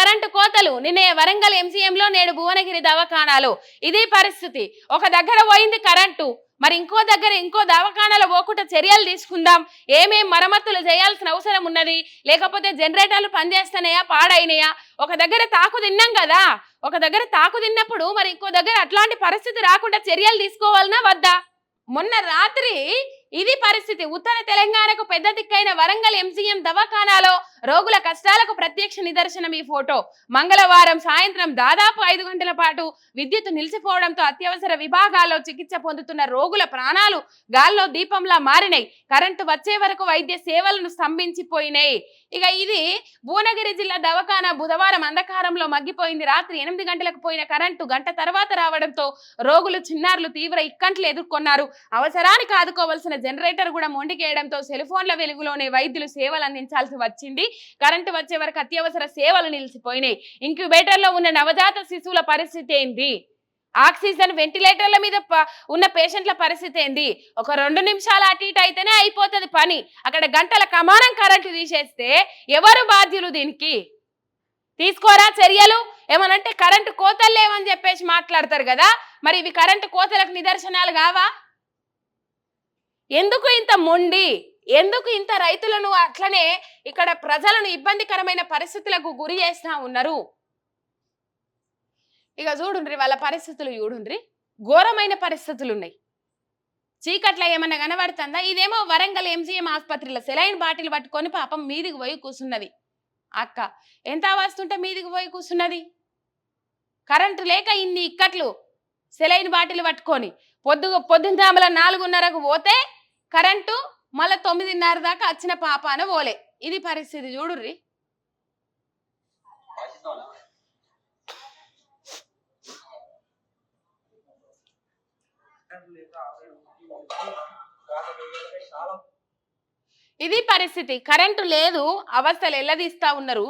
Current కోతలు. నిన్నే వరంగల్ ఎంసీఎంలో నేడు భువనగిరి దవాఖానాలో. ఇదే పరిస్థితి. ఒక దగ్గర పోయింది కరెంటు. మరి ఇంకో దగ్గర ఇంకో దవాఖానాలో పోకుండా చర్యలు తీసుకుందాం. ఏమేం మరమ్మతులు చేయాల్సిన అవసరం ఉన్నది? లేకపోతే జనరేటర్లు పనిచేస్తున్నాయా? పాడైనయా? ఒక దగ్గర తాకు తిన్నాం కదా? ఒక దగ్గర తాకు తిన్నప్పుడు మరి ఇంకో దగ్గర అట్లాంటి పరిస్థితి రాకుండా చర్యలు తీసుకోవాలన్నా వద్దా? మొన్న రాత్రి ఇది పరిస్థితి. ఉత్తర తెలంగాణకు పెద్ద దిక్కైన వరంగల్ ఎంసీఎం దవాఖానాలో రోగుల కష్టాలకు ప్రత్యక్ష నిదర్శనం ఈ ఫోటో. మంగళవారం సాయంత్రం దాదాపు ఐదు గంటల పాటు విద్యుత్ నిలిచిపోవడంతో అత్యవసర విభాగాల్లో చికిత్స పొందుతున్న రోగుల ప్రాణాలు గాల్లో దీపంలా మారినాయి. కరెంటు వచ్చే వరకు వైద్య సేవలను స్తంభించిపోయినాయి. ఇక ఇది భువనగిరి జిల్లా దవాఖానా బుధవారం అంధకారంలో మగ్గిపోయింది. రాత్రి ఎనిమిది గంటలకు పోయిన కరెంటు గంట తర్వాత రావడంతో రోగులు చిన్నారులు తీవ్ర ఇక్కంట్లు ఎదుర్కొన్నారు. అవసరానికి ఆదుకోవాల్సిన జనరేటర్ కూడా మొండికేయడంతో సెల్ ఫోన్ల వెలుగులోనే వైద్యులు సేవలు అందించాల్సి వచ్చింది. కరెంటు వచ్చే వరకు అత్యవసర సేవలు నిలిచిపోయినాయి. ఇంక్యుబేటర్లో ఉన్న నవజాత శిశువుల పరిస్థితి ఏంది? ఆక్సిజన్ వెంటిలేటర్ల మీద ఉన్న పేషెంట్ల పరిస్థితి ఏంది? ఒక రెండు నిమిషాలు అటు ఇటు అయితేనే అయిపోతుంది పని. అక్కడ గంటల కమానం కరెంటు తీసేస్తే ఎవరు బాధ్యులు దీనికి? తీసుకోరా చర్యలు? ఏమనంటే కరెంటు కోతలు లేవని చెప్పేసి మాట్లాడతారు కదా? మరి ఇవి కరెంటు కోతలకు నిదర్శనాలు కావా? ఎందుకు ఇంత మొండి? ఎందుకు ఇంత రైతులను అట్లనే ఇక్కడ ప్రజలను ఇబ్బందికరమైన పరిస్థితులకు గురి చేస్తా ఉన్నారు? ఇక చూడుండ్రి వాళ్ళ పరిస్థితులు చూడుండ్రి. ఘోరమైన పరిస్థితులు ఉన్నాయి. చీకట్ల ఏమన్నా కనబడుతుందా? ఇదేమో వరంగల్ ఎంజీఎం ఆసుపత్రిలో సెలైన్ బాటిల్ పట్టుకొని పాపం మీదికి పోయి కూర్చున్నది అక్క ఎంత వస్తుంటే మీదికి పోయి కూర్చున్నది కరెంటు లేక ఇన్ని ఇక్కట్లు సెలైన్ బాటిల్ పట్టుకొని పొద్దు పొద్దున్న నాలుగున్నరకు పోతే కరెంటు మళ్ళీ తొమ్మిదిన్నర దాకా వచ్చిన పాపాన పోలే. ఇది పరిస్థితి చూడుర్రి. ఇది పరిస్థితి. కరెంటు లేదు అవస్థలు ఎల్లదీస్తా ఉన్నారు.